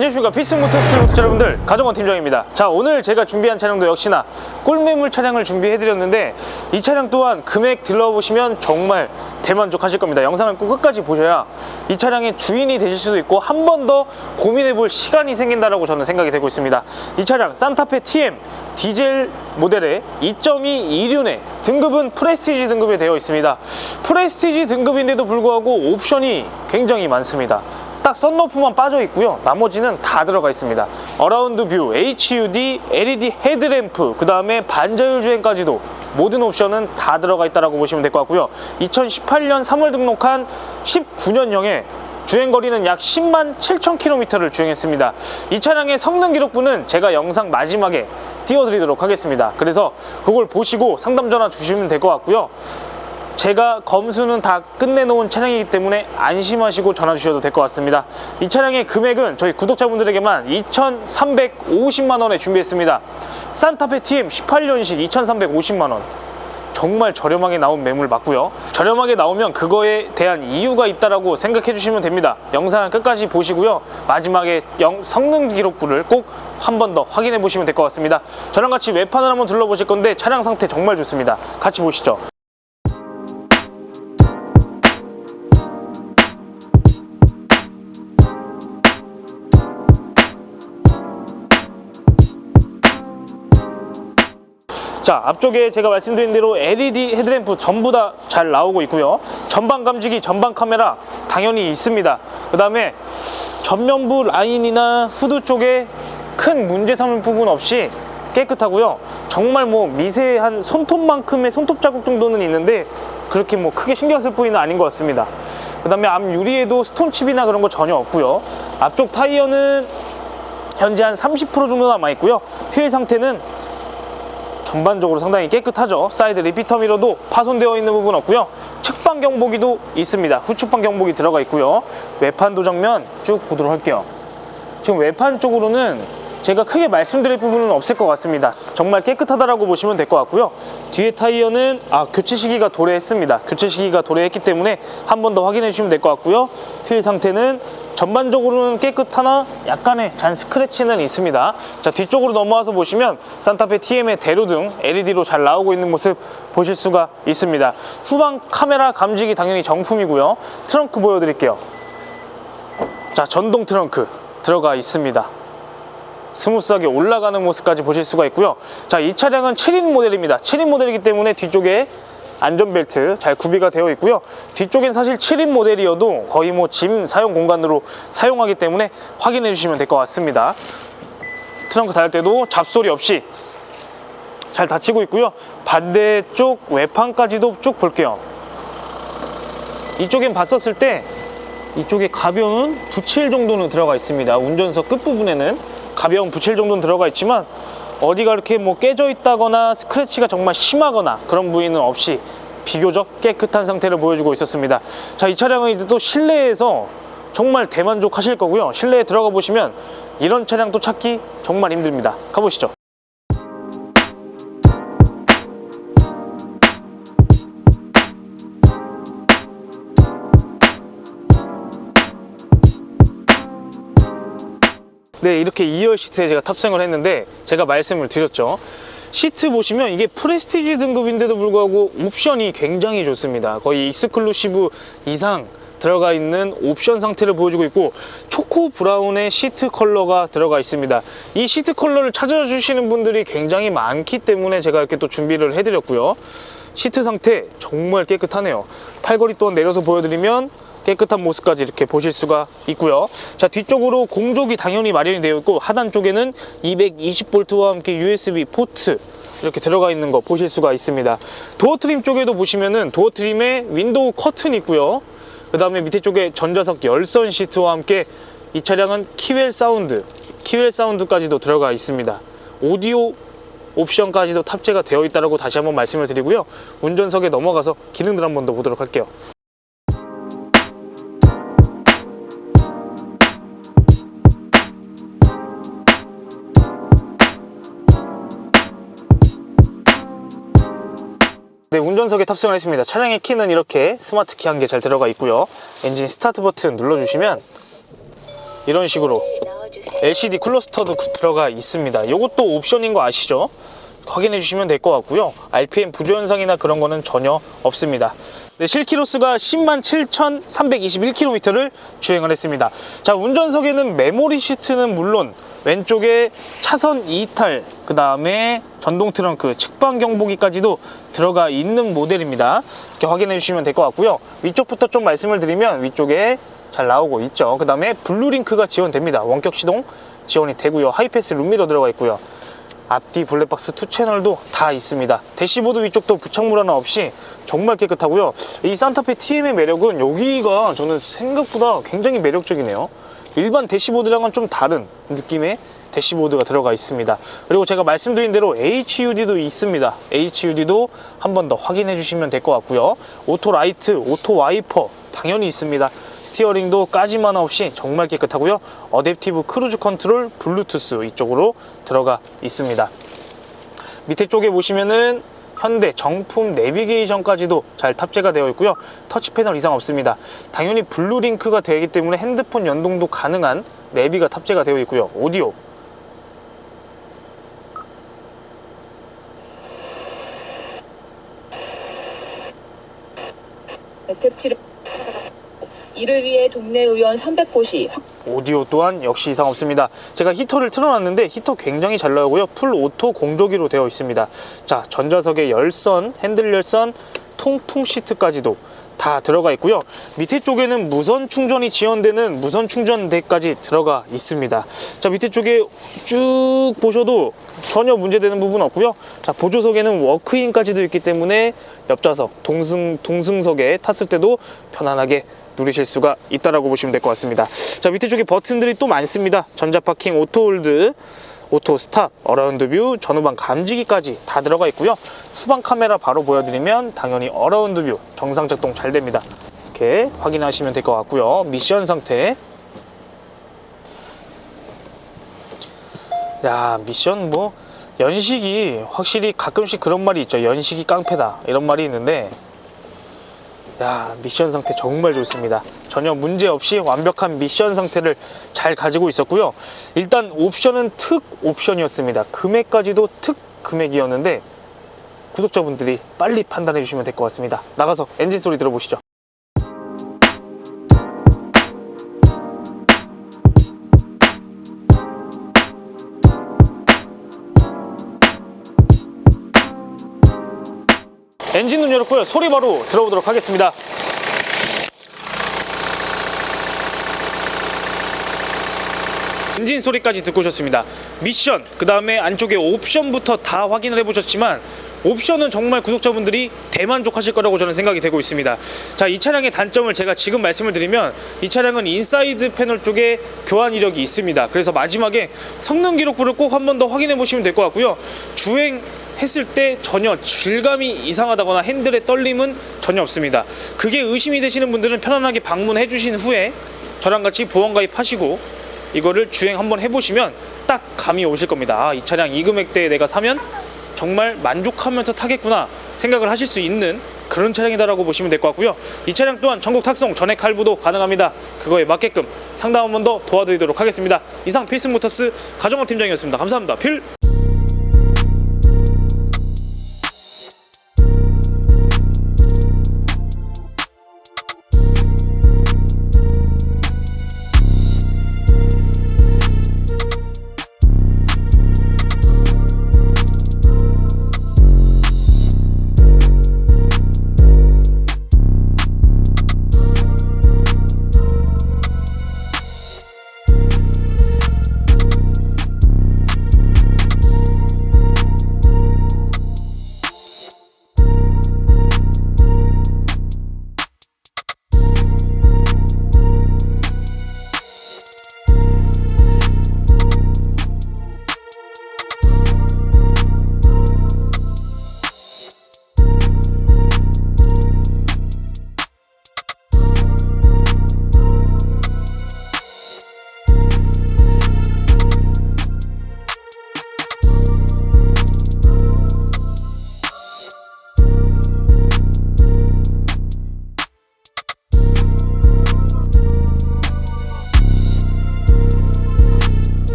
안녕하십니까. 피스모터스 여러분들 가정원 팀장입니다. 자 오늘 제가 준비한 차량도 역시나 꿀매물 차량을 준비해드렸는데 이 차량 또한 금액 들러보시면 정말 대만족하실 겁니다. 영상을 꼭 끝까지 보셔야 이 차량의 주인이 되실 수도 있고 한 번 더 고민해볼 시간이 생긴다라고 저는 생각이 되고 있습니다. 이 차량 산타페 TM 디젤 모델의 2.2 이륜의 등급은 프레스티지 등급에 되어 있습니다. 프레스티지 등급인데도 불구하고 옵션이 굉장히 많습니다 딱 썬루프만 빠져 있고요. 나머지는 다 들어가 있습니다. 어라운드 뷰, HUD, LED 헤드램프, 그 다음에 반자율 주행까지도 모든 옵션은 다 들어가 있다고 보시면 될 것 같고요. 2018년 3월 등록한 19년형에 주행거리는 약 10만 7천 킬로미터를 주행했습니다. 이 차량의 성능 기록부는 제가 영상 마지막에 띄워드리도록 하겠습니다. 그래서 그걸 보시고 상담 전화 주시면 될 것 같고요. 제가 검수는 다 끝내놓은 차량이기 때문에 안심하시고 전화 주셔도 될 것 같습니다. 이 차량의 금액은 저희 구독자분들에게만 2,350만 원에 준비했습니다. 산타페 TM 18년식 2,350만 원. 정말 저렴하게 나온 매물 맞고요. 저렴하게 나오면 그거에 대한 이유가 있다라고 생각해 주시면 됩니다. 영상을 끝까지 보시고요. 마지막에 영- 성능 기록부를 꼭 한 번 더 확인해 보시면 될 것 같습니다. 저랑 같이 외판을 한번 둘러보실 건데 차량 상태 정말 좋습니다. 같이 보시죠. 자 앞쪽에 제가 말씀드린 대로 LED 헤드램프 전부 다 잘 나오고 있고요. 전방 감지기 전방 카메라 당연히 있습니다. 그 다음에 전면부 라인이나 후드 쪽에 큰 문제 삼을 부분 없이 깨끗하고요. 정말 뭐 미세한 손톱만큼의 손톱 자국 정도는 있는데 그렇게 뭐 크게 신경 쓸 부위는 아닌 것 같습니다. 그 다음에 앞 유리에도 스톤칩이나 그런 거 전혀 없고요. 앞쪽 타이어는 현재 한 30% 정도 남아 있고요. 휠 상태는 전반적으로 상당히 깨끗하죠. 사이드 리피터 미러도 파손되어 있는 부분 없고요. 측방 경보기도 있습니다. 후측방 경보기 들어가 있고요. 외판 도정면 쭉 보도록 할게요. 지금 외판 쪽으로는 제가 크게 말씀드릴 부분은 없을 것 같습니다. 정말 깨끗하다라고 보시면 될 것 같고요. 뒤에 타이어는 아 교체 시기가 도래했습니다. 교체 시기가 도래했기 때문에 한 번 더 확인해 주시면 될 것 같고요. 휠 상태는 전반적으로는 깨끗하나 약간의 잔 스크래치는 있습니다. 자 뒤쪽으로 넘어와서 보시면 산타페 TM의 대로 등 LED로 잘 나오고 있는 모습 보실 수가 있습니다. 후방 카메라 감지기 당연히 정품이고요. 트렁크 보여드릴게요. 자 전동 트렁크 들어가 있습니다. 스무스하게 올라가는 모습까지 보실 수가 있고요. 자, 이 차량은 7인 모델입니다. 7인 모델이기 때문에 뒤쪽에 안전벨트 잘 구비가 되어 있고요. 뒤쪽엔 사실 7인 모델이어도 거의 뭐 짐 사용 공간으로 사용하기 때문에 확인해 주시면 될 것 같습니다. 트렁크 닫을 때도 잡소리 없이 잘 닫히고 있고요. 반대쪽 외판까지도 쭉 볼게요. 이쪽엔 봤었을 때 이쪽에 가벼운 붙일 정도는 들어가 있습니다. 운전석 끝부분에는 가벼운 붙일 정도는 들어가 있지만 어디가 이렇게 뭐 깨져 있다거나 스크래치가 정말 심하거나 그런 부위는 없이 비교적 깨끗한 상태를 보여주고 있었습니다. 자, 이 차량은 이제 또 실내에서 정말 대만족하실 거고요. 실내에 들어가 보시면 이런 차량 또 찾기 정말 힘듭니다. 가보시죠. 네, 이렇게 2열 시트에 제가 탑승을 했는데 제가 말씀을 드렸죠. 시트 보시면 이게 프레스티지 등급인데도 불구하고 옵션이 굉장히 좋습니다. 거의 익스클루시브 이상 들어가 있는 옵션 상태를 보여주고 있고 초코 브라운의 시트 컬러가 들어가 있습니다. 이 시트 컬러를 찾아주시는 분들이 굉장히 많기 때문에 제가 이렇게 또 준비를 해드렸고요. 시트 상태 정말 깨끗하네요. 팔걸이 또한 내려서 보여드리면 깨끗한 모습까지 이렇게 보실 수가 있고요. 자 뒤쪽으로 공족이 당연히 마련이 되어 있고 하단 쪽에는 220V와 함께 USB 포트 이렇게 들어가 있는 거 보실 수가 있습니다. 도어 트림 쪽에도 보시면은 도어 트림에 윈도우 커튼이 있고요. 그 다음에 밑에 쪽에 전자석 열선 시트와 함께 이 차량은 키웰 사운드, 키웰 사운드까지도 들어가 있습니다. 오디오 옵션까지도 탑재가 되어 있다고 다시 한번 말씀을 드리고요. 운전석에 넘어가서 기능들 한번 더 보도록 할게요. 운전석에 탑승을 했습니다. 차량의 키는 이렇게 스마트 키 한 개 잘 들어가 있고요. 엔진 스타트 버튼 눌러주시면 이런 식으로. LCD 클러스터도 그- 들어가 있습니다. 이것도 옵션인 거 아시죠? 확인해 주시면 될 것 같고요. RPM 부조 현상이나 그런 거는 전혀 없습니다. 네, 실키로수가 10만 7,321km를 주행을 했습니다. 자, 운전석에는 메모리 시트는 물론 왼쪽에 차선 이탈, 그 다음에 전동 트렁크, 측방 경보기까지도 들어가 있는 모델입니다. 이렇게 확인해 주시면 될 것 같고요. 위쪽부터 좀 말씀을 드리면 위쪽에 잘 나오고 있죠. 그 다음에 블루링크가 지원됩니다. 원격 시동 지원이 되고요. 하이패스 룸미러 들어가 있고요. 앞뒤 블랙박스 투 채널도 다 있습니다. 대시보드 위쪽도 부착물 하나 없이 정말 깨끗하고요. 이 산타페 TM의 매력은 여기가 저는 생각보다 굉장히 매력적이네요. 일반 대시보드랑은 좀 다른 느낌의 대시보드가 들어가 있습니다. 그리고 제가 말씀드린 대로 HUD도 있습니다. HUD도 한 번 더 확인해 주시면 될 것 같고요. 오토 라이트, 오토 와이퍼 당연히 있습니다. 스티어링도 하나 없이 정말 깨끗하고요. 어댑티브 크루즈 컨트롤 블루투스 이쪽으로 들어가 있습니다. 밑에 쪽에 보시면은 현대 정품 내비게이션까지도 잘 탑재가 되어 있고요. 터치 패널 이상 없습니다. 당연히 블루링크가 되기 때문에 핸드폰 연동도 가능한 내비가 탑재가 되어 있고요. 오디오 이를 위해 동네 의원 300보시 확 오디오 또한 역시 이상 없습니다. 제가 히터를 틀어놨는데 히터 굉장히 잘 나오고요. 풀 오토 공조기로 되어 있습니다. 자, 전자석에 열선, 핸들 열선, 통풍 시트까지도 다 들어가 있고요. 밑에 쪽에는 무선 충전이 지원되는 무선 충전대까지 들어가 있습니다. 자, 밑에 쪽에 쭉 보셔도 전혀 문제되는 부분 없고요. 자, 보조석에는 워크인까지도 있기 때문에 옆좌석, 동승, 동승석에 탔을 때도 편안하게 누리실 수가 있다라고 보시면 될 것 같습니다. 자 밑에 쪽에 버튼들이 또 많습니다. 전자 파킹, 오토 홀드, 오토 스탑, 어라운드 뷰, 전후방 감지기까지 다 들어가 있고요. 후방 카메라 바로 보여드리면 당연히 어라운드 뷰 정상 작동 잘 됩니다. 이렇게 확인하시면 될 것 같고요. 미션 상태. 야 미션 뭐 연식이 확실히 가끔씩 그런 말이 있죠. 연식이 깡패다 이런 말이 있는데 야 미션 상태 정말 좋습니다. 전혀 문제 없이 완벽한 미션 상태를 잘 가지고 있었고요. 일단 옵션은 특 옵션이었습니다. 금액까지도 특 금액이었는데 구독자분들이 빨리 판단해 주시면 될 것 같습니다. 나가서 엔진 소리 들어보시죠 열었고요 소리 바로 들어보도록 하겠습니다 엔진 소리까지 듣고 오셨습니다. 미션, 그 다음에 안쪽에 옵션부터 다 확인을 해보셨지만 옵션은 정말 구독자분들이 대만족하실 거라고 저는 생각이 되고 있습니다. 자, 이 차량의 단점을 제가 지금 말씀을 드리면 이 차량은 인사이드 패널 쪽에 교환 이력이 있습니다. 그래서 마지막에 성능 기록부를 꼭 한 번 더 확인해 보시면 될 것 같고요. 주행 했을 때 전혀 질감이 이상하다거나 핸들의 떨림은 전혀 없습니다. 그게 의심이 되시는 분들은 편안하게 방문해 주신 후에 저랑 같이 보험 가입하시고 이거를 주행 한번 해보시면 딱 감이 오실 겁니다. 아, 이 차량 이 금액대에 내가 사면 정말 만족하면서 타겠구나 생각을 하실 수 있는 그런 차량이다라고 보시면 될 것 같고요. 이 차량 또한 전국 탁송 전액 할부도 가능합니다. 그거에 맞게끔 상담 한 번 더 도와드리도록 하겠습니다. 이상 필승모터스 가정업 팀장이었습니다. 감사합니다. 필